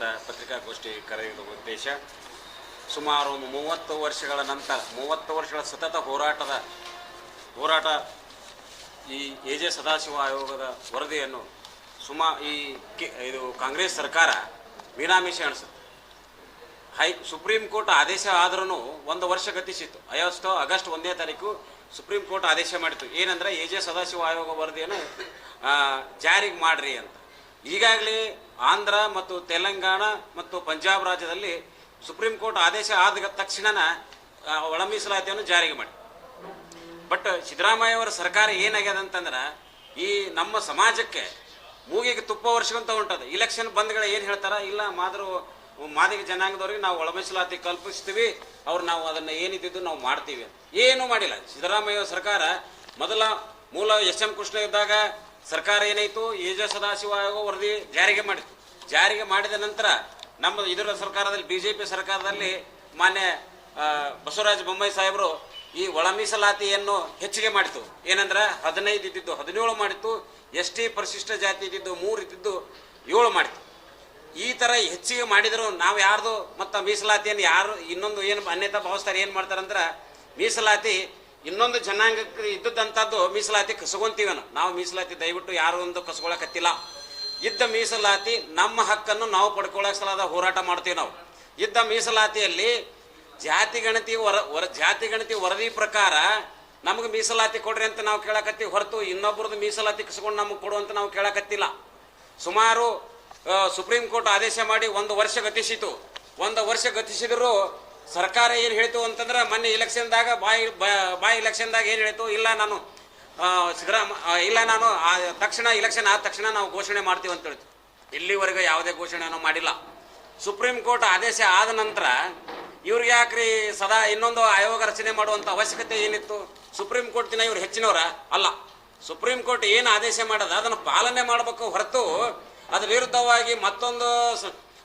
ಇವತ್ತ ಪತ್ರಿಕಾಗೋಷ್ಠಿ ಕರೆಯುವ ಉದ್ದೇಶ. ಸುಮಾರು ಒಂದು ಮೂವತ್ತು ವರ್ಷಗಳ ನಂತರ, ಮೂವತ್ತು ವರ್ಷಗಳ ಸತತ ಹೋರಾಟದ, ಹೋರಾಟ ಈ ಎ ಜೆ ಸದಾಶಿವ ಆಯೋಗದ ವರದಿಯನ್ನು ಸುಮಾ, ಈ ಇದು ಕಾಂಗ್ರೆಸ್ ಸರ್ಕಾರ ಮೀನಾಮಿಷಿ ಅನಿಸುತ್ತೆ. ಹೈ, ಸುಪ್ರೀಂ ಕೋರ್ಟ್ ಆದೇಶ ಆದ್ರೂ ಒಂದು ವರ್ಷ ಗತಿಸಿತ್ತು. ಅಯೋಸ್ಟ್ ಆಗಸ್ಟ್ ಒಂದನೇ ತಾರೀಕು ಸುಪ್ರೀಂ ಕೋರ್ಟ್ ಆದೇಶ ಮಾಡಿತ್ತು. ಏನಂದರೆ ಎ ಜೆ ಸದಾಶಿವ ಆಯೋಗ ವರದಿಯನ್ನು ಜಾರಿಗೆ ಮಾಡ್ರಿ ಅಂತ. ಈಗಾಗಲೇ ಆಂಧ್ರ ಮತ್ತು ತೆಲಂಗಾಣ ಮತ್ತು ಪಂಜಾಬ್ ರಾಜ್ಯದಲ್ಲಿ ಸುಪ್ರೀಂ ಕೋರ್ಟ್ ಆದೇಶ ಆದ ತಕ್ಷಣನ ಒಳ ಮೀಸಲಾತಿಯನ್ನು ಜಾರಿಗೆ ಮಾಡಿ. ಬಟ್ ಸಿದ್ದರಾಮಯ್ಯ ಅವರ ಸರ್ಕಾರ ಏನಾಗ್ಯದ ಅಂತಂದ್ರೆ, ಈ ನಮ್ಮ ಸಮಾಜಕ್ಕೆ ಮೂಗಿಗೆ ತುಪ್ಪ ವರ್ಷಗಂತ ಉಂಟದ ಇಲೆಕ್ಷನ್ ಬಂದ್ಗಳ ಏನು ಹೇಳ್ತಾರ? ಇಲ್ಲ, ಮಾದ್ರು ಮಾದಿಗ ಜನಾಂಗದವ್ರಿಗೆ ನಾವು ಒಳ ಮೀಸಲಾತಿ ಕಲ್ಪಿಸ್ತೀವಿ, ಅವ್ರು ನಾವು ಅದನ್ನ ಏನಿದ್ದು ನಾವು ಮಾಡ್ತೀವಿ. ಏನೂ ಮಾಡಿಲ್ಲ. ಸಿದ್ದರಾಮಯ್ಯ ಸರ್ಕಾರ ಮೊದಲ ಮೂಲ ಎಸ್ ಎಂ ಕೃಷ್ಣ ಇದ್ದಾಗ ಸರ್ಕಾರ ಏನಾಯಿತು, ಏಜ ಸದಾಶಿವ ಆಯೋಗ ವರದಿ ಜಾರಿಗೆ ಮಾಡಿತು ಜಾರಿಗೆ ಮಾಡಿದ ನಂತರ ನಮ್ಮ ಇದರ ಸರ್ಕಾರದಲ್ಲಿ ಬಿ ಜೆ ಪಿ ಸರ್ಕಾರದಲ್ಲಿ ಮಾನ್ಯ ಬಸವರಾಜ ಬೊಮ್ಮಾಯಿ ಸಾಹೇಬರು ಈ ಒಳ ಮೀಸಲಾತಿಯನ್ನು ಹೆಚ್ಚಿಗೆ ಮಾಡಿತು. ಏನಂದ್ರೆ ಹದಿನೈದು ಇದ್ದಿದ್ದು ಹದಿನೇಳು ಮಾಡಿತ್ತು ಎಸ್ ಟಿ ಪರಿಶಿಷ್ಟ ಜಾತಿ ಇದ್ದಿದ್ದು ಮೂರು ಇದ್ದಿದ್ದು ಏಳು ಮಾಡಿತು. ಈ ಥರ ಹೆಚ್ಚಿಗೆ ಮಾಡಿದ್ರು, ನಾವು ಯಾರ್ದು ಮತ್ತು ಮೀಸಲಾತಿಯನ್ನು ಯಾರು ಇನ್ನೊಂದು ಏನು ಅನ್ಯತಾ ಭಾವಿಸ್ತಾರೆ ಏನು ಮಾಡ್ತಾರಂದ್ರೆ ಮೀಸಲಾತಿ ಇನ್ನೊಂದು ಜನಾಂಗಕ್ಕೆ ಇದ್ದದ್ದಂಥದ್ದು ಮೀಸಲಾತಿ ಕಸ್ಕೊಂತೀವಿ ನಾವು ನಾವು ಮೀಸಲಾತಿ ದಯವಿಟ್ಟು ಯಾರು ಒಂದು ಕಸ್ಕೊಳಕತ್ತಿಲ್ಲ ಇದ್ದ ಮೀಸಲಾತಿ ನಮ್ಮ ಹಕ್ಕನ್ನು ನಾವು ಪಡ್ಕೊಳ್ಳೋ ಸಲದ ಹೋರಾಟ ಮಾಡ್ತೀವಿ ನಾವು. ಇದ್ದ ಮೀಸಲಾತಿಯಲ್ಲಿ ಜಾತಿ ಗಣತಿ ವರ ವರ, ಜಾತಿ ಗಣತಿ ವರದಿ ಪ್ರಕಾರ ನಮಗೆ ಮೀಸಲಾತಿ ಕೊಡ್ರಿ ಅಂತ ನಾವು ಕೇಳಕತ್ತೀವಿ ಹೊರತು ಇನ್ನೊಬ್ಬರದ್ದು ಮೀಸಲಾತಿ ಕಸ್ಕೊಂಡು ನಮಗೆ ಕೊಡು ಅಂತ ನಾವು ಕೇಳಕತ್ತಿಲ್ಲ. ಸುಮಾರು ಸುಪ್ರೀಂ ಕೋರ್ಟ್ ಆದೇಶ ಮಾಡಿ ಒಂದು ವರ್ಷ ಗತಿಸಿತು. ಒಂದು ವರ್ಷ ಗತಿಸಿದ್ರು ಸರ್ಕಾರ ಏನು ಹೇಳ್ತು ಅಂತಂದ್ರೆ ಮೊನ್ನೆ ಇಲೆಕ್ಷನ್ದಾಗ ಬಾಯಿ ಬಾಯಿ ಇಲೆಕ್ಷನ್ದಾಗ ಏನು ಹೇಳ್ತು? ಇಲ್ಲ ನಾನು ಸಿದ್ದರಾಮ ಇಲ್ಲ ನಾನು, ಆ, ತಕ್ಷಣ ಇಲೆಕ್ಷನ್ ಆದ ತಕ್ಷಣ ನಾವು ಘೋಷಣೆ ಮಾಡ್ತೀವಿ ಅಂತ ಹೇಳ್ತು. ಇಲ್ಲಿವರೆಗೂ ಯಾವುದೇ ಘೋಷಣೆಯನ್ನು ಮಾಡಿಲ್ಲ. ಸುಪ್ರೀಂ ಕೋರ್ಟ್ ಆದೇಶ ಆದ ನಂತರ ಇವ್ರಿಗೆ ಯಾಕ್ರಿ ಸದಾ ಇನ್ನೊಂದು ಆಯೋಗ ರಚನೆ ಮಾಡುವಂಥ ಅವಶ್ಯಕತೆ ಏನಿತ್ತು? ಸುಪ್ರೀಂ ಕೋರ್ಟ್ ದಿನ ಇವ್ರು ಹೆಚ್ಚಿನವರ ಅಲ್ಲ. ಸುಪ್ರೀಂ ಕೋರ್ಟ್ ಏನು ಆದೇಶ ಮಾಡದ ಅದನ್ನು ಪಾಲನೆ ಮಾಡಬೇಕು ಹೊರತು ಅದ್ರ ವಿರುದ್ಧವಾಗಿ ಮತ್ತೊಂದು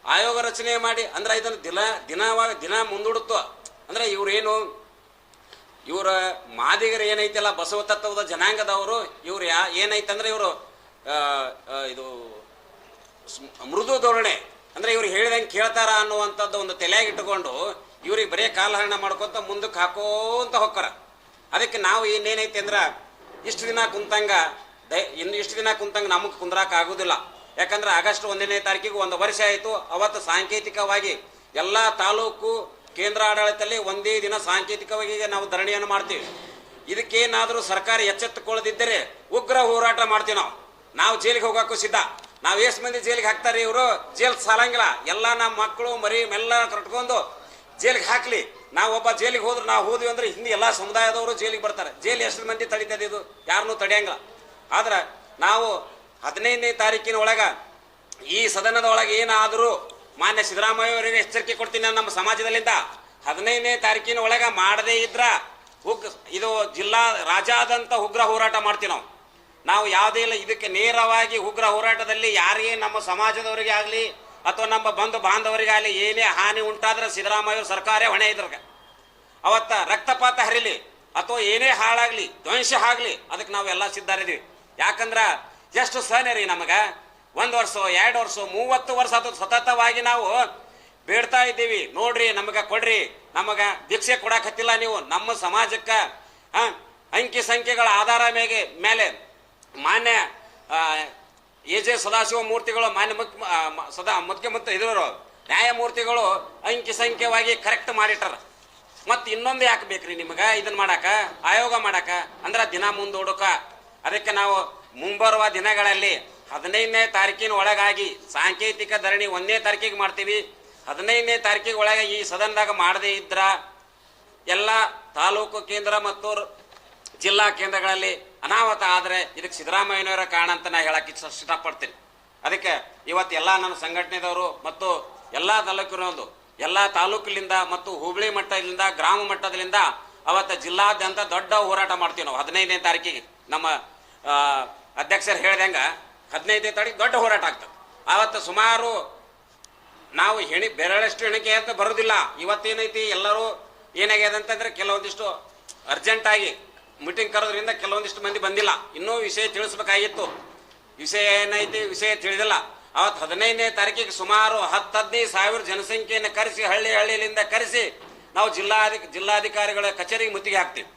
ಆಯೋಗ ರಚನೆ ಮಾಡಿ, ಅಂದ್ರೆ ಇದನ್ನು ದಿನ, ದಿನವಾಗ ದಿನ ಮುಂದೂಡುತ್ತೋ, ಅಂದ್ರೆ ಇವರೇನು, ಇವರ ಮಾದಿಗರು ಏನೈತಲ್ಲ ಬಸವ ತತ್ವದ ಜನಾಂಗದವರು, ಇವ್ರು ಯಾ ಏನೈತಂದ್ರೆ ಇವರು ಇದು, ಮೃದು ಧೋರಣೆ. ಅಂದ್ರೆ ಇವ್ರು ಹೇಳಿದಂಗೆ ಕೇಳ್ತಾರ ಅನ್ನುವಂಥದ್ದು ಒಂದು ತಲೆಯಾಗಿ ಇಟ್ಟುಕೊಂಡು, ಇವ್ರಿಗೆ ಬರೀ ಕಾಲಹರಣ ಮಾಡ್ಕೊತ ಮುಂದಕ್ಕೆ ಹಾಕೋಂತ ಹೊಕ್ಕಾರ. ಅದಕ್ಕೆ ನಾವು ಇನ್ನೇನೈತೆ ಅಂದ್ರೆ, ಇಷ್ಟು ದಿನ ಕುಂತಂಗ ದಯ ಇನ್ನು ಇಷ್ಟು ದಿನ ಕುಂತಂಗ ನಮಗೆ ಕುಂದ್ರಾಕ ಆಗುದಿಲ್ಲ. ಯಾಕಂದ್ರೆ ಆಗಸ್ಟ್ ಒಂದನೇ ತಾರೀಕಿಗೆ ಒಂದು ವರ್ಷ ಆಯಿತು. ಅವತ್ತು ಸಾಂಕೇತಿಕವಾಗಿ ಎಲ್ಲ ತಾಲೂಕು ಕೇಂದ್ರ ಆಡಳಿತದಲ್ಲಿ ಒಂದೇ ದಿನ ಸಾಂಕೇತಿಕವಾಗಿ ನಾವು ಧರಣಿಯನ್ನು ಮಾಡ್ತೀವಿ. ಇದಕ್ಕೇನಾದರೂ ಸರ್ಕಾರ ಎಚ್ಚೆತ್ತುಕೊಳ್ಳದಿದ್ದರೆ ಉಗ್ರ ಹೋರಾಟ ಮಾಡ್ತೀವಿ ನಾವು. ನಾವು ಜೈಲಿಗೆ ಹೋಗೋಕ್ಕೂ ಸಿದ್ಧ. ನಾವು ಎಷ್ಟು ಮಂದಿ ಜೈಲಿಗೆ ಹಾಕ್ತಾರೆ ಇವರು? ಜೈಲ್ ಸಾಲಂಗಿಲ್ಲ. ಎಲ್ಲ ನಮ್ಮ ಮಕ್ಕಳು, ಮರಿ ಎಲ್ಲ ಕಟ್ಕೊಂಡು ಜೈಲಿಗೆ ಹಾಕ್ಲಿ. ನಾವು ಒಬ್ಬ ಜೈಲಿಗೆ ಹೋದ್ರೆ ನಾವು ಹೋದ್ವಿ ಅಂದ್ರೆ ಹಿಂದೆ ಎಲ್ಲ ಸಮುದಾಯದವರು ಜೈಲಿಗೆ ಬರ್ತಾರೆ. ಜೈಲು ಎಷ್ಟು ಮಂದಿ ತಡಿತದೆ ಇದು? ಯಾರನ್ನೂ ತಡೆಯಂಗಿಲ್ಲ. ಆದ್ರೆ ನಾವು ಹದಿನೈದನೇ ತಾರೀಕಿನ ಒಳಗ ಈ ಸದನದ ಒಳಗೆ ಏನಾದರೂ ಮಾನ್ಯ ಸಿದ್ದರಾಮಯ್ಯ ಅವರಿಗೆ ಎಚ್ಚರಿಕೆ ಕೊಡ್ತೀನಿ ನಮ್ಮ ಸಮಾಜದಲ್ಲಿಂದ ಹದಿನೈದನೇ ತಾರೀಕಿನ ಒಳಗ ಮಾಡದೇ ಇದ್ರ ಉಗ್ ಇದು ಜಿಲ್ಲಾ ರಾಜಾದಂತ ಉಗ್ರ ಹೋರಾಟ ಮಾಡ್ತೀವಿ ನಾವು. ನಾವು ಯಾವುದೇ ಇಲ್ಲ, ಇದಕ್ಕೆ ನೇರವಾಗಿ ಉಗ್ರ ಹೋರಾಟದಲ್ಲಿ ಯಾರಿಗೆ ನಮ್ಮ ಸಮಾಜದವರಿಗೆ ಆಗಲಿ ಅಥವಾ ನಮ್ಮ ಬಂಧು ಬಾಂಧವರಿಗಾಗಲಿ ಏನೇ ಹಾನಿ ಉಂಟಾದ್ರೆ ಸಿದ್ದರಾಮಯ್ಯ ಸರ್ಕಾರೇ ಸರ್ಕಾರ ಹೊಣೆ ಇದ್ರಾಗ. ಅವತ್ತ ರಕ್ತಪಾತ ಹರಿಲಿ ಅಥವಾ ಏನೇ ಹಾಳಾಗ್ಲಿ ಧ್ವಂಸ ಆಗಲಿ, ಅದಕ್ಕೆ ನಾವು ಎಲ್ಲ ಸಿದ್ಧಾರಿದ್ದೀವಿ. ಯಾಕಂದ್ರ ಎಷ್ಟು ಸಹನೆ ರೀ ನಮಗ? ಒಂದು ವರ್ಷ, ಎರಡು ವರ್ಷ, ಮೂವತ್ತು ವರ್ಷ ಅದು ಸತತವಾಗಿ ನಾವು ಬೇಡ್ತಾ ಇದ್ದೀವಿ. ನೋಡ್ರಿ, ನಮಗ ಕೊಡ್ರಿ. ನಮಗ ದೀಕ್ಷೆ ಕೊಡಕತ್ತಿಲ್ಲ ನೀವು. ನಮ್ಮ ಸಮಾಜಕ್ಕೆ ಅಂಕಿ ಸಂಖ್ಯೆಗಳ ಆಧಾರ ಮೇಲೆ ಮೇಲೆ ಮಾನ್ಯ ಎ ಜೆ ಸದಾಶಿವ ಮೂರ್ತಿಗಳು, ಮಾನ್ಯ ಮುಖ್ಯ ಸದಾ ಮುಖ್ಯಮಂತ್ರಿ ಇದ್ರು ನ್ಯಾಯಮೂರ್ತಿಗಳು ಅಂಕಿ ಸಂಖ್ಯೆವಾಗಿ ಕರೆಕ್ಟ್ ಮಾಡಿಟ್ಟಾರ. ಮತ್ತೆ ಇನ್ನೊಂದು ಯಾಕೆ ಬೇಕ್ರಿ ನಿಮಗೆ? ಇದನ್ನ ಮಾಡಾಕ, ಆಯೋಗ ಮಾಡಾಕ, ಅಂದ್ರೆ ದಿನ ಮುಂದೂಡಕ. ಅದಕ್ಕೆ ನಾವು ಮುಂಬರುವ ದಿನಗಳಲ್ಲಿ ಹದಿನೈದನೇ ತಾರೀಕಿನ ಒಳಗಾಗಿ ಸಾಂಕೇತಿಕ ಧರಣಿ ಒಂದನೇ ತಾರೀಕಿಗೆ ಮಾಡ್ತೀವಿ. ಹದಿನೈದನೇ ತಾರೀಕಿಗೆ ಒಳಗೆ ಈ ಸದನದಾಗ ಮಾಡದೇ ಇದ್ರ ಎಲ್ಲ ತಾಲೂಕು ಕೇಂದ್ರ ಮತ್ತು ಜಿಲ್ಲಾ ಕೇಂದ್ರಗಳಲ್ಲಿ ಅನಾಹುತ ಆದರೆ ಇದಕ್ಕೆ ಸಿದ್ದರಾಮಯ್ಯನವರ ಕಾರಣ ಅಂತ ನಾ ಹೇಳಕ್ಕೆ ಇಷ್ಟ- ಇಷ್ಟಪಡ್ತೀನಿ. ಅದಕ್ಕೆ ಇವತ್ತು ಎಲ್ಲ ನನ್ನ ಸಂಘಟನೆದವರು ಮತ್ತು ಎಲ್ಲ ತಾಲೂಕಿನೊಂದು ಎಲ್ಲ ತಾಲೂಕಿನಿಂದ ಮತ್ತು ಹುಬ್ಳಿ ಮಟ್ಟದಿಂದ, ಗ್ರಾಮ ಮಟ್ಟದಿಂದ ಅವತ್ತು ಜಿಲ್ಲಾದ್ಯಂತ ದೊಡ್ಡ ಹೋರಾಟ ಮಾಡ್ತೀವಿ ನಾವು ಹದಿನೈದನೇ ತಾರೀಕಿಗೆ ನಮ್ಮ ಅಧ್ಯಕ್ಷರು ಹೇಳ್ದಂಗೆ ಹದಿನೈದನೇ ತಾರೀಕು ದೊಡ್ಡ ಹೋರಾಟ ಆಗ್ತದೆ. ಆವತ್ತು ಸುಮಾರು ನಾವು ಹೆಣಿ ಬೆರಳಷ್ಟು ಎಣಿಕೆ ಅಂತ ಬರೋದಿಲ್ಲ. ಇವತ್ತೇನೈತಿ, ಎಲ್ಲರೂ ಏನಾಗ್ಯದ ಅಂತಂದ್ರೆ ಕೆಲವೊಂದಿಷ್ಟು ಅರ್ಜೆಂಟ್ ಆಗಿ ಮೀಟಿಂಗ್ ಕರೋದ್ರಿಂದ ಕೆಲವೊಂದಿಷ್ಟು ಮಂದಿ ಬಂದಿಲ್ಲ. ಇನ್ನೂ ವಿಷಯ ತಿಳಿಸ್ಬೇಕಾಗಿತ್ತು. ವಿಷಯ ಏನೈತಿ, ವಿಷಯ ತಿಳಿದಿಲ್ಲ. ಅವತ್ತು ಹದಿನೈದನೇ ತಾರೀಕಿಗೆ ಸುಮಾರು ಹತ್ತು, ಹದಿನೈದು ಸಾವಿರ ಜನಸಂಖ್ಯೆಯನ್ನು ಕರೆಸಿ, ಹಳ್ಳಿ ಹಳ್ಳಿಯಿಂದ ಕರೆಸಿ ನಾವು ಜಿಲ್ಲಾಧಿಕ, ಜಿಲ್ಲಾಧಿಕಾರಿಗಳ ಕಚೇರಿಗೆ ಮುತ್ತಿಗೆ ಹಾಕ್ತೀವಿ.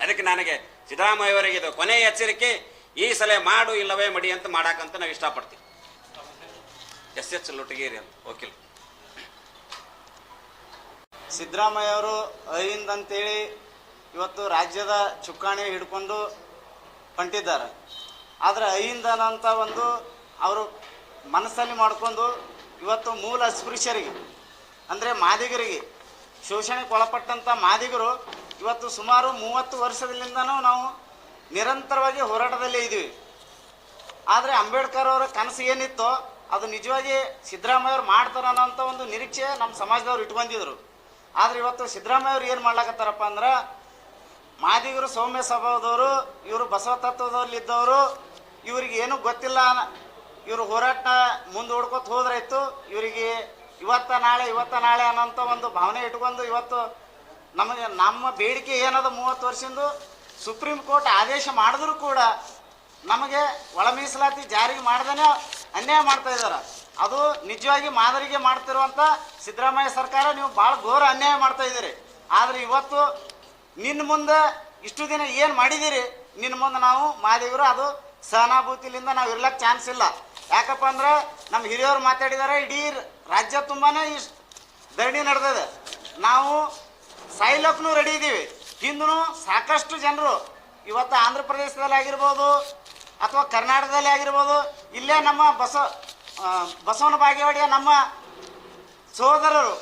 ಅದಕ್ಕೆ ನನಗೆ ಸಿದ್ದರಾಮಯ್ಯವರಿಗೆ ಇದು ಕೊನೆಯ ಎಚ್ಚರಿಕೆ. ಈ ಸಲ ಮಾಡು ಇಲ್ಲವೇ ಮಡಿ ಅಂತ ಮಾಡಾಕಂತ ನಾವು ಇಷ್ಟಪಡ್ತೀವಿ. ಎಸ್ ಎಚ್ ಲುಟಗೇರಿ ಅಂತ, ವಕೀಲ್. ಸಿದ್ದರಾಮಯ್ಯ ಅವರು ಅಹಿಂದ್ ಅಂತೇಳಿ ಇವತ್ತು ರಾಜ್ಯದ ಚುಕ್ಕಾಣಿ ಹಿಡ್ಕೊಂಡು ಹೊಂಟಿದ್ದಾರೆ. ಆದರೆ ಅಹಿಂದನ ಅಂತ ಒಂದು ಅವರು ಮನಸ್ಸಲ್ಲಿ ಮಾಡಿಕೊಂಡು ಇವತ್ತು ಮೂಲ ಅಸ್ಪೃಶ್ಯರಿಗೆ, ಅಂದರೆ ಮಾದಿಗರಿಗೆ, ಶೋಷಣೆಗೆ ಒಳಪಟ್ಟಂಥ ಮಾದಿಗರು ಇವತ್ತು ಸುಮಾರು ಮೂವತ್ತು ವರ್ಷದಿಂದನೂ ನಾವು ನಿರಂತರವಾಗಿ ಹೋರಾಟದಲ್ಲೇ ಇದ್ದೀವಿ. ಆದರೆ ಅಂಬೇಡ್ಕರ್ ಅವರ ಕನಸು ಏನಿತ್ತೋ ಅದು ನಿಜವಾಗಿ ಸಿದ್ದರಾಮಯ್ಯ ಅವ್ರು ಮಾಡ್ತಾರ ಅನ್ನೋಂಥ ಒಂದು ನಿರೀಕ್ಷೆ ನಮ್ಮ ಸಮಾಜದವ್ರು ಇಟ್ಕೊಂಡಿದ್ರು ಆದ್ರೆ ಇವತ್ತು ಸಿದ್ದರಾಮಯ್ಯ ಅವ್ರು ಏನು ಮಾಡ್ಲಾಕತ್ತಾರಪ್ಪ ಅಂದ್ರೆ ಮಾದಿಗರು ಸೌಮ್ಯ ಸ್ವಭಾವದವರು, ಇವರು ಬಸವ ತತ್ವದಲ್ಲಿದ್ದವರು ಇವ್ರಿಗೆ ಏನೂ ಗೊತ್ತಿಲ್ಲ ಇವರು ಹೋರಾಟ ಮುಂದೂಡ್ಕೊತ ಹೋದ್ರಾಯ್ತು, ಇವರಿಗೆ ಇವತ್ತ ನಾಳೆ ಇವತ್ತ ನಾಳೆ ಅನ್ನೋಂಥ ಒಂದು ಭಾವನೆ ಇಟ್ಕೊಂಡು ಇವತ್ತು ನಮಗೆ ನಮ್ಮ ಬೇಡಿಕೆ ಏನದ ಮೂವತ್ತು ವರ್ಷದಿಂದ? ಸುಪ್ರೀಂ ಕೋರ್ಟ್ ಆದೇಶ ಮಾಡಿದ್ರು ಕೂಡ ನಮಗೆ ಒಳ ಮೀಸಲಾತಿ ಜಾರಿಗೆ ಮಾಡ್ದೇನೆ ಅನ್ಯಾಯ ಮಾಡ್ತಾ ಇದ್ದಾರೆ. ಅದು ನಿಜವಾಗಿ ಮಾದರಿಗೆ ಮಾಡ್ತಿರುವಂಥ ಸಿದ್ದರಾಮಯ್ಯ ಸರ್ಕಾರ, ನೀವು ಭಾಳ ಘೋರ ಅನ್ಯಾಯ ಮಾಡ್ತಾ ಇದ್ದೀರಿ. ಆದರೆ ಇವತ್ತು ನಿನ್ನ ಮುಂದೆ ಇಷ್ಟು ದಿನ ಏನು ಮಾಡಿದ್ದೀರಿ? ನಿನ್ನ ಮುಂದೆ ನಾವು ಮಾದೇವರು ಅದು ಸಹನಾಭೂತಿಲಿಂದ ನಾವು ಇರ್ಲಕ್ಕೆ ಚಾನ್ಸ್ ಇಲ್ಲ. ಯಾಕಪ್ಪ ಅಂದ್ರೆ ನಮ್ಮ ಹಿರಿಯವರು ಮಾತಾಡಿದ್ದಾರೆ, ಇಡೀ ರಾಜ್ಯ ತುಂಬಾನೇ ಈ ಧರಣಿ ನಡೆದಿದೆ. ನಾವು ಸಾಯ್ಲಕ್ಕೂ ರೆಡಿ ಇದ್ದೀವಿ ಹಿಂದೂ ಸಾಕಷ್ಟು ಜನರು ಇವತ್ತು ಆಂಧ್ರ ಪ್ರದೇಶದಲ್ಲಿ ಆಗಿರ್ಬೋದು ಅಥವಾ ಕರ್ನಾಟಕದಲ್ಲಿ ಆಗಿರ್ಬೋದು, ಇಲ್ಲೇ ನಮ್ಮ ಬಸ ಬಸವನ ಬಾಗೇವಾಡಿಯ ನಮ್ಮ ಸೋದರರು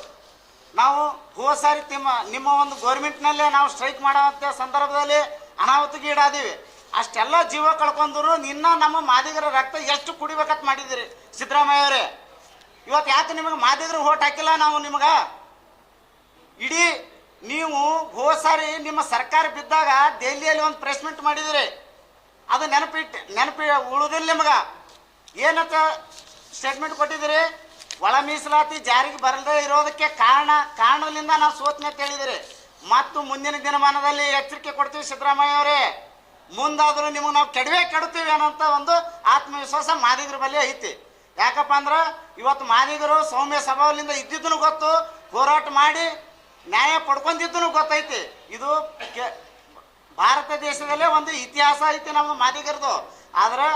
ನಾವು ಹೋದ ಸಾರಿ ನಿಮ್ಮ ನಿಮ್ಮ ಒಂದು ಗೋರ್ಮೆಂಟ್ನಲ್ಲೇ ನಾವು ಸ್ಟ್ರೈಕ್ ಮಾಡುವಂಥ ಸಂದರ್ಭದಲ್ಲಿ ಅನಾಹುತಿಗೆ ಈಡಾದೀವಿ. ಅಷ್ಟೆಲ್ಲ ಜೀವ ಕಳ್ಕೊಂಡ್ರು ನಿನ್ನ ನಮ್ಮ ಮಾದಿಗರ ರಕ್ತ ಎಷ್ಟು ಕುಡಿಬೇಕಂತ ಮಾಡಿದ್ದೀರಿ ಸಿದ್ದರಾಮಯ್ಯ ಅವರೇ. ಇವತ್ತು ಯಾಕೆ ನಿಮಗೆ ಮಾದಿಗರು ಓಟ್ ಹಾಕಿಲ್ಲ ನಾವು ನಿಮಗೆ? ನೀವು ಹೋದ ಸಾರಿ ನಿಮ್ಮ ಸರ್ಕಾರ ಬಿದ್ದಾಗ ದೆಹಲಿಯಲ್ಲಿ ಒಂದು ಪ್ರೆಸ್ಮೆಂಟ್ ಮಾಡಿದಿರಿ. ಅದು ನೆನಪಿಟ್ಟು, ನೆನಪಿ ಉಳಿದಿಲ್ಲ ನಿಮಗೆ. ಏನಂತ ಸ್ಟೇಟ್ಮೆಂಟ್ ಕೊಟ್ಟಿದ್ದೀರಿ ಒಳ ಮೀಸಲಾತಿ ಜಾರಿಗೆ ಬರಲ್ದೆ ಇರೋದಕ್ಕೆ ಕಾರಣ, ಕಾರಣದಿಂದ ನಾವು ಸೋತ್ನೆ ಕೇಳಿದಿರಿ ಮತ್ತು ಮುಂದಿನ ದಿನಮಾನದಲ್ಲಿ ಎಚ್ಚರಿಕೆ ಕೊಡ್ತೀವಿ ಸಿದ್ದರಾಮಯ್ಯ ಅವರೇ. ಮುಂದಾದರೂ ನಿಮಗೆ ನಾವು ಕೆಡವೇ ಕೆಡುತ್ತೀವಿ ಅನ್ನೋಂಥ ಒಂದು ಆತ್ಮವಿಶ್ವಾಸ ಮಾದಿಗರ ಬಳಿ ಐತಿ. ಯಾಕಪ್ಪ ಅಂದ್ರೆ ಇವತ್ತು ಮಾದಿಗರು ಸೌಮ್ಯ ಸ್ವಭಾವದಿಂದ ಇದ್ದಿದ್ದನ್ನು ಗೊತ್ತು, ಹೋರಾಟ ಮಾಡಿ ನ್ಯಾಯ ಪಡ್ಕೊಂಡಿದ್ದು ಗೊತ್ತೈತಿ. ಇದು ಭಾರತ ದೇಶದಲ್ಲೇ ಒಂದು ಇತಿಹಾಸ ಐತಿ ನಮ್ಮ ಮಾದಿಗರದು. ಆದ್ರೆ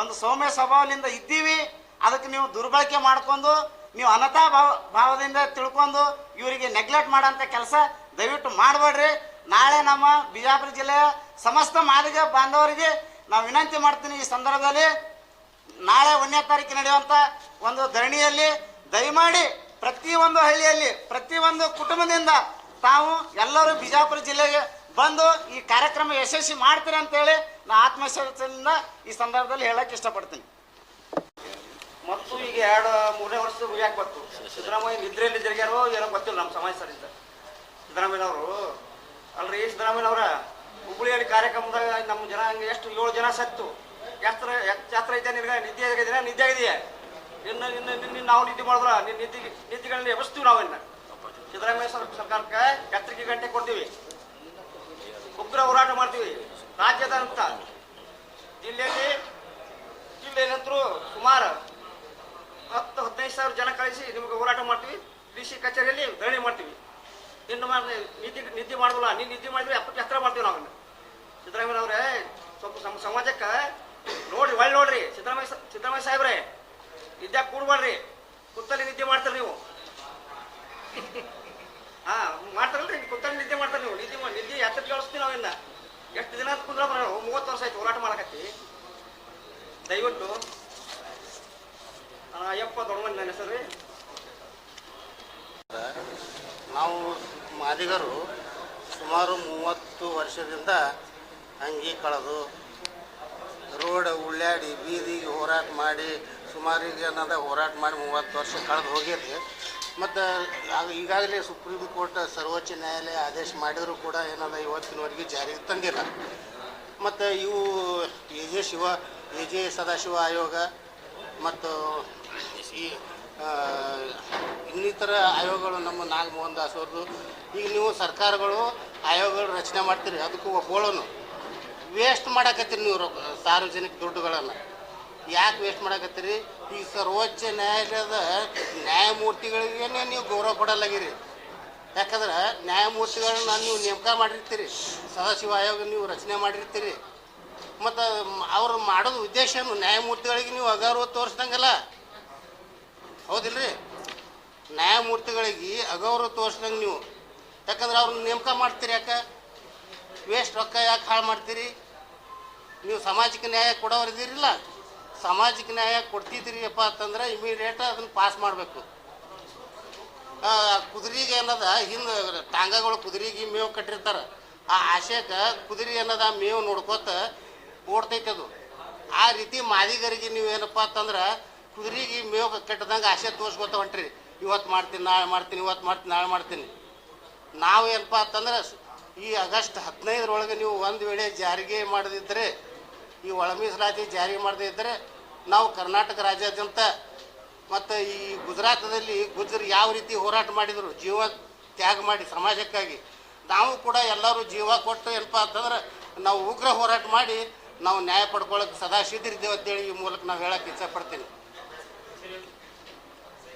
ಒಂದು ಸೌಮ್ಯ ಸ್ವಭಾವದಿಂದ ಇದ್ದೀವಿ. ಅದಕ್ಕೆ ನೀವು ದುರ್ಬಳಕೆ ಮಾಡ್ಕೊಂಡು, ನೀವು ಅನತಾ ಭಾವ, ಭಾವದಿಂದ ತಿಳ್ಕೊಂಡು ಇವರಿಗೆ ನೆಗ್ಲೆಕ್ಟ್ ಮಾಡೋಂಥ ಕೆಲಸ ದಯವಿಟ್ಟು ಮಾಡಬೇಡ್ರಿ. ನಾಳೆ ನಮ್ಮ ಬಿಜಾಪುರ ಜಿಲ್ಲೆಯ ಸಮಸ್ತ ಮಾದಿಗ ಬಾಂಧವರಿಗೆ ನಾವು ವಿನಂತಿ ಮಾಡ್ತೀನಿ ಈ ಸಂದರ್ಭದಲ್ಲಿ. ನಾಳೆ ಒಂದನೇ ತಾರೀಕು ನಡೆಯುವಂಥ ಒಂದು ಧರಣಿಯಲ್ಲಿ ದಯಮಾಡಿ ಪ್ರತಿಯೊಂದು ಹಳ್ಳಿಯಲ್ಲಿ, ಪ್ರತಿಯೊಂದು ಕುಟುಂಬದಿಂದ ತಾವು ಎಲ್ಲರೂ ಬಿಜಾಪುರ ಜಿಲ್ಲೆಗೆ ಬಂದು ಈ ಕಾರ್ಯಕ್ರಮ ಯಶಸ್ವಿ ಮಾಡ್ತೀರಿ ಅಂತೇಳಿ ನಾ ಆತ್ಮವಿಶ್ವಾಸದಿಂದ ಈ ಸಂದರ್ಭದಲ್ಲಿ ಹೇಳಕ್ಕೆ ಇಷ್ಟಪಡ್ತೀನಿ. ಮತ್ತು ಈಗ ಎರಡು, ಮೂರನೇ ವರ್ಷ ಯಾಕೆ ಬಂತು. ಸಿದ್ದರಾಮಯ್ಯ ನಿದ್ರೆಯಲ್ಲಿ ಜರುಗ್ಯಾರೋ ಏನೋ ಗೊತ್ತಿಲ್ಲ ನಮ್ಮ ಸಮಾಜ ಸರಿಂದ ಸಿದ್ದರಾಮಯ್ಯನವರು, ಅಲ್ರಿ ಸಿದ್ದರಾಮಯ್ಯನವ್ರ ಹುಬ್ಬಳ್ಳಿಯಲ್ಲಿ ಕಾರ್ಯಕ್ರಮದಾಗ ನಮ್ಮ ಜನ ಎಷ್ಟು ಏಳು ಜನ ಸತ್ತು. ಎಷ್ಟರ, ಎಷ್ಟು ಹತ್ರ ಐತೆ ನಿನಗೆ? ನಿದ್ದೆ ಆಗಿದೆಯಾ ನಿದ್ದೆ ಆಗಿದೆಯಾ? ಇನ್ನು ಇನ್ನು ನಿನ್ನ ನಾವು ನಿದ್ದೆ ಮಾಡಿದ್ರ ನಿನ್ನ ನಿದ್ದೆ ನಿದ್ದೆಗಳನ್ನ ಎಬ್ಬಿಸ್ತೀವಿ ಇನ್ನ ಸಿದ್ದರಾಮಯ್ಯ ಸರ್ಕಾರಕ್ಕೆ ಎತ್ತರಿಗೆ ಗಂಟೆ ಕೊಡ್ತೀವಿ. ಉಗ್ರ ಹೋರಾಟ ಮಾಡ್ತೀವಿ. ರಾಜ್ಯದ ಅಂತ ಜಿಲ್ಲೆಯಲ್ಲಿ ಜಿಲ್ಲೆಯಲ್ಲಂತರೂ ಸುಮಾರು ಹತ್ತು ಹದಿನೈದು ಸಾವಿರ ಜನ ಕಳಿಸಿ ನಿಮಗೆ ಹೋರಾಟ ಮಾಡ್ತೀವಿ. ಡಿ ಸಿ ಕಚೇರಿಯಲ್ಲಿ ಧರಣಿ ಮಾಡ್ತೀವಿ. ನಿನ್ನ ಮಾಡಿ ನಿದ್ದೆ ಮಾಡೋದಿಲ್ಲ. ನೀನು ನಿದ್ದೆ ಮಾಡಿದ್ರೆ ಅಪ್ಪ ಎತ್ತರ ಮಾಡ್ತೀವಿ ನಾವು ಇನ್ನು. ಸಿದ್ದರಾಮಯ್ಯ ಅವರೇ, ಸ್ವಲ್ಪ ಸಮಾಜಕ್ಕೆ ನೋಡಿ, ಒಳ್ಳೆ ನೋಡ್ರಿ. ಸಿದ್ದರಾಮಯ್ಯ ಸಿದ್ದರಾಮಯ್ಯ ಸಾಹೇಬ್ರೆ. ನಿದ್ದೆ ಕೂಡ್ಬಾಡ್ರಿ ಕುತ್ತಲ್ಲಿ ನಿದ್ದೆ ಮಾಡ್ತಾರೆ ನೀವು. ಹಾ, ಮಾಡ್ತಾರಲ್ರಿ ಕುತ್ತಲ್ಲಿ ನಿದ್ದೆ ಮಾಡ್ತಾರೆ ನೀವು. ನಿದ್ದೆ ನಿದ್ದೆ ಎತ್ತ ಕೇಳಿಸ್ತೀವಿ ನಾವು ಇನ್ನ. ಎಷ್ಟು ದಿನ ಕುಂದ್ರ ಬರ ಮೂವತ್ತು ವರ್ಷ ಆಯ್ತು ಹೋರಾಟ ಮಾಡಕತ್ತಿ. ದಯವಿಟ್ಟು ಅಯ್ಯಪ್ಪ ದೊಡ್ಡ ನನ್ನ ಹೆಸರು. ರೀ ನಾವು ಮಾದಿಗರು ಸುಮಾರು ಮೂವತ್ತು ವರ್ಷದಿಂದ ಅಂಗಿ ಕಳೆದು ರೋಡ್ ಉಳ್ಳಾಡಿ ಬೀದಿಗೆ ಹೋರಾಟ ಮಾಡಿ ಸುಮಾರಿಗೆ ಏನದ ಹೋರಾಟ ಮಾಡಿ ಮೂವತ್ತು ವರ್ಷ ಕಳೆದು ಹೋಗಿದೆ. ಮತ್ತು ಈಗಾಗಲೇ ಸುಪ್ರೀಂ ಕೋರ್ಟ್ ಸರ್ವೋಚ್ಚ ನ್ಯಾಯಾಲಯ ಆದೇಶ ಮಾಡಿದರೂ ಕೂಡ ಏನದ ಇವತ್ತಿನವರೆಗೆ ಜಾರಿಗೆ ತಂದಿಲ್ಲ. ಮತ್ತು ಇವು A J Shiva, A J Sadashiva ಆಯೋಗ ಮತ್ತು ಈ ಇನ್ನಿತರ ಆಯೋಗಗಳು ನಮ್ಮ ನಾಗಮೋಹನ್ ದಾಸ್ ಅವ್ರದ್ದು ಈಗ ನೀವು ಸರ್ಕಾರಗಳು ಆಯೋಗಗಳು ರಚನೆ ಮಾಡ್ತೀರಿ, ಅದಕ್ಕೂ ಒಬ್ಬಳನು. ವೇಸ್ಟ್ ಮಾಡಕತ್ತೀರಿ ನೀವು ಸಾರ್ವಜನಿಕ ದುಡ್ಡುಗಳನ್ನು. ಯಾಕೆ ವೇಸ್ಟ್ ಮಾಡಕತ್ತೀರಿ? ಈ ಸರ್ವೋಚ್ಚ ನ್ಯಾಯಾಲಯದ ನ್ಯಾಯಮೂರ್ತಿಗಳಿಗೆ ನೀವು ಗೌರವ ಕೊಡಲಾಗಿರಿ. ಯಾಕಂದ್ರೆ ನ್ಯಾಯಮೂರ್ತಿಗಳನ್ನ ನೀವು ನೇಮಕ ಮಾಡಿರ್ತೀರಿ. ಸದಾಶಿವ ಆಯೋಗ ನೀವು ರಚನೆ ಮಾಡಿರ್ತೀರಿ. ಮತ್ತು ಅವ್ರು ಮಾಡೋದು ಉದ್ದೇಶನು ನ್ಯಾಯಮೂರ್ತಿಗಳಿಗೆ ನೀವು ಅಗೌರವ ತೋರಿಸ್ದಂಗಲ್ಲ. ಹೌದಿಲ್ರಿ? ನ್ಯಾಯಮೂರ್ತಿಗಳಿಗೆ ಅಗೌರವ ತೋರಿಸ್ದಂಗೆ ನೀವು. ಯಾಕಂದ್ರೆ ಅವ್ರನ್ನ ನೇಮಕ ಮಾಡ್ತೀರಿ ಯಾಕೆ? ವೇಸ್ಟ್ ರೊಕ್ಕ ಯಾಕೆ ಹಾಳು ಮಾಡ್ತೀರಿ? ನೀವು ಸಾಮಾಜಿಕ ನ್ಯಾಯ ಕೊಡೋರಿದ್ದೀರಿಲ್ಲ ಸಾಮಾಜಿಕ ನ್ಯಾಯ ಕೊಡ್ತಿದ್ದೀರಿಯಪ್ಪ ಅಂತಂದ್ರೆ ಇಮಿಡಿಯೇಟ್ ಅದನ್ನು ಪಾಸ್ ಮಾಡಬೇಕು. ಕುದುರೆಗೆ ಅನ್ನೋದ, ಹಿಂದೆ ಟಾಂಗಗಳು ಕುದುರೆಗೆ ಮೇವು ಕಟ್ಟಿರ್ತಾರೆ. ಆ ಆಶಯಕ್ಕೆ ಕುದುರೆ ಏನದ ಮೇವು ನೋಡ್ಕೋತ ಓಡ್ತೈತೆ ಅದು. ಆ ರೀತಿ ಮಾದಿಗರಿಗೆ ನೀವು ಏನಪ್ಪ ಅಂತಂದ್ರೆ ಕುದುರೆಗೆ ಮೇವು ಕಟ್ಟದಂಗೆ ಆಸೆ ತೋರಿಸ್ಕೊತ ಹೊಂಟ್ರಿ. ಇವತ್ತು ಮಾಡ್ತೀನಿ, ನಾಳೆ ಮಾಡ್ತೀನಿ ಇವತ್ತು ಮಾಡ್ತೀನಿ, ನಾಳೆ ಮಾಡ್ತೀನಿ. ನಾವು ಏನಪ್ಪ ಅಂತಂದ್ರೆ ಈ ಆಗಸ್ಟ್ ಹದಿನೈದರೊಳಗೆ ನೀವು ಒಂದು ವೇಳೆ ಜಾರಿಗೆ ಮಾಡದಿದ್ದರೆ ಈ ಒಳ ಜಾರಿ ಮಾಡದೇ ಇದ್ದರೆ ನಾವು ಕರ್ನಾಟಕ ರಾಜ್ಯಾದ್ಯಂತ ಮತ್ತು ಈ ಗುಜರಾತದಲ್ಲಿ ಗುಜರ್ ಯಾವ ರೀತಿ ಹೋರಾಟ ಮಾಡಿದರು, ಜೀವ ತ್ಯಾಗ ಮಾಡಿ ಸಮಾಜಕ್ಕಾಗಿ, ನಾವು ಕೂಡ ಎಲ್ಲರೂ ಜೀವ ಕೊಟ್ಟು ಏನಪ್ಪ ಅಂತಂದ್ರೆ ನಾವು ಉಗ್ರ ಹೋರಾಟ ಮಾಡಿ ನಾವು ನ್ಯಾಯ ಪಡ್ಕೊಳ್ಳೋಕೆ ಸದಾ ಸಿದ್ಧರಿದ್ದೇವೆ ಅಂತೇಳಿ ಈ ಮೂಲಕ ನಾವು ಹೇಳಕ್ಕೆ ಇಚ್ಛಪಡ್ತೀನಿ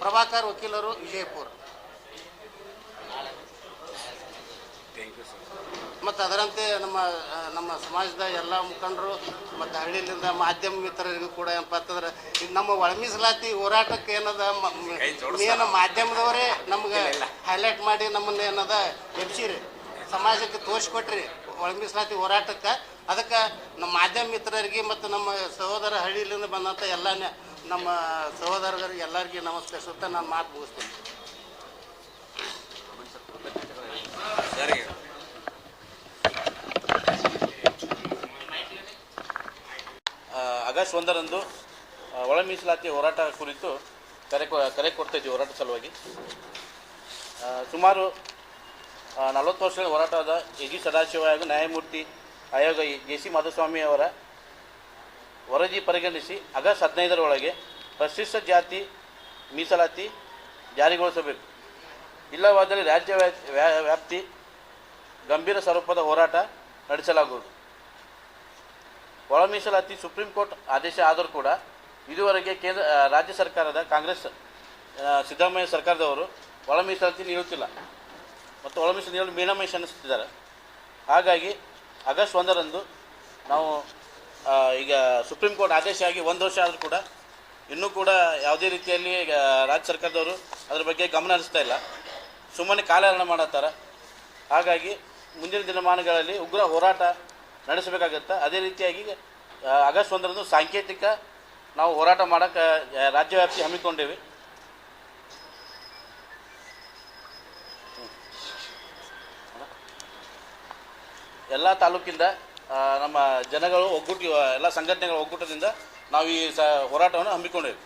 ಪ್ರಭಾಕರ್, ವಕೀಲರು, ವಿಜಯಪುರ ಥ್ಯಾಂಕ್ ಯು ಸರ್ ಮತ್ತು ಅದರಂತೆ ನಮ್ಮ ನಮ್ಮ ಸಮಾಜದ ಎಲ್ಲ ಮುಖಂಡರು ಮತ್ತು ಹಳ್ಳಿಯಿಂದ ಮಾಧ್ಯಮ ಮಿತ್ರರಿಗೂ ಕೂಡ ಏನಪ್ಪ ಅಂತಂದ್ರೆ ಈ ನಮ್ಮ ಒಳಮೀಸಲಾತಿ ಹೋರಾಟಕ್ಕೆ ಏನದ. ಮೇನ್ ಮಾಧ್ಯಮದವರೇ ನಮ್ಗೆ ಹೈಲೈಟ್ ಮಾಡಿ ನಮ್ಮನ್ನ ಏನದ ಎಬ್ಸಿರಿ. ಸಮಾಜಕ್ಕೆ ತೋರಿಸ್ಕೊಟ್ರಿ ಒಳ ಮೀಸಲಾತಿ ಹೋರಾಟಕ್ಕೆ. ಅದಕ್ಕೆ ನಮ್ಮ ಮಾಧ್ಯಮ ಮಿತ್ರರಿಗೆ ಮತ್ತು ನಮ್ಮ ಸಹೋದರ ಹಳ್ಳಿಯಿಂದ ಬಂದಂಥ ಎಲ್ಲ ನಮ್ಮ ಸಹೋದರರಿಗೆ ಎಲ್ಲರಿಗೂ ನಮಸ್ಕರಿಸುತ್ತಾ ನಾನು ಮಾತು ಮುಗಿಸ್ತೀನಿ ಯಾರಿಗೆ ಆ, ಆಗಸ್ಟ್ ಒಂದರಂದು ಒಳ ಮೀಸಲಾತಿ ಹೋರಾಟ ಕುರಿತು ಕರೆ ಕರೆ ಕೊಡ್ತಾ ಇದ್ದೀವಿ ಹೋರಾಟ ಸಲುವಾಗಿ. ಸುಮಾರು ನಲವತ್ತು ವರ್ಷಗಳ ಹೋರಾಟವಾದ ಎ ಜಿ ಸದಾಶಿವ ಹಾಗೂ ನ್ಯಾಯಮೂರ್ತಿ ಆಯೋಗ ಜೆ ಸಿ ಮಾಧುಸ್ವಾಮಿ ಅವರ ವರದಿ ಪರಿಗಣಿಸಿ ಆಗಸ್ಟ್ ಹದಿನೈದರೊಳಗೆ ಪರಿಶಿಷ್ಟ ಜಾತಿ ಮೀಸಲಾತಿ ಜಾರಿಗೊಳಿಸಬೇಕು. ಇಲ್ಲವಾದಲ್ಲಿ ರಾಜ್ಯ ವ್ಯಾ- ವ್ಯಾ- ವ್ಯಾಪ್ತಿ ಗಂಭೀರ ಸ್ವರೂಪದ ಹೋರಾಟ ನಡೆಸಲಾಗುವುದು. ಒಳ ಮೀಸಲಾತಿ ಸುಪ್ರೀಂ ಕೋರ್ಟ್ ಆದೇಶ ಆದರೂ ಕೂಡ ಇದುವರೆಗೆ ಕೇಂದ್ರ ರಾಜ್ಯ ಸರ್ಕಾರದ ಕಾಂಗ್ರೆಸ್ ಸಿದ್ದರಾಮಯ್ಯ ಸರ್ಕಾರದವರು ಒಳ ಮೀಸಲಾತಿ ನೀಡುತ್ತಿಲ್ಲ. ಮತ್ತು ಒಳ ಮೀಸಲು ನೀಡಲು ಮೀನಮೇಶ ಅನ್ನಿಸ್ತಿದ್ದಾರೆ ಹಾಗಾಗಿ ಆಗಸ್ಟ್ ಒಂದರಂದು ನಾವು ಈಗ ಸುಪ್ರೀಂ ಕೋರ್ಟ್ ಆದೇಶ ಆಗಿ ಒಂದು ವರ್ಷ ಆದರೂ ಕೂಡ ಇನ್ನೂ ಕೂಡ ಯಾವುದೇ ರೀತಿಯಲ್ಲಿ ರಾಜ್ಯ ಸರ್ಕಾರದವರು ಅದ್ರ ಬಗ್ಗೆ ಗಮನ ಹರಿಸ್ತಾ ಇಲ್ಲ. ಸುಮ್ಮನೆ ಕಾಲಹರಣ ಮಾಡತ್ತಾರ ಹಾಗಾಗಿ ಮುಂದಿನ ದಿನಮಾನಗಳಲ್ಲಿ ಉಗ್ರ ಹೋರಾಟ ನಡೆಸಬೇಕಾಗತ್ತೆ? ಅದೇ ರೀತಿಯಾಗಿ ಆಗಸ್ಟ್ ಒಂದರಂದು ಸಾಂಕೇತಿಕ ನಾವು ಹೋರಾಟ ಮಾಡೋಕ್ಕೆ ರಾಜ್ಯವ್ಯಾಪ್ತಿ ಹಮ್ಮಿಕೊಂಡೇವೆ. ಎಲ್ಲ ತಾಲೂಕಿಂದ ನಮ್ಮ ಜನಗಳು ಒಗ್ಗೂಟಿ ಎಲ್ಲ ಸಂಘಟನೆಗಳ ಒಗ್ಗೂಟದಿಂದ ನಾವು ಈ ಸ, ಹೋರಾಟವನ್ನು ಹಮ್ಮಿಕೊಂಡೇವೆ.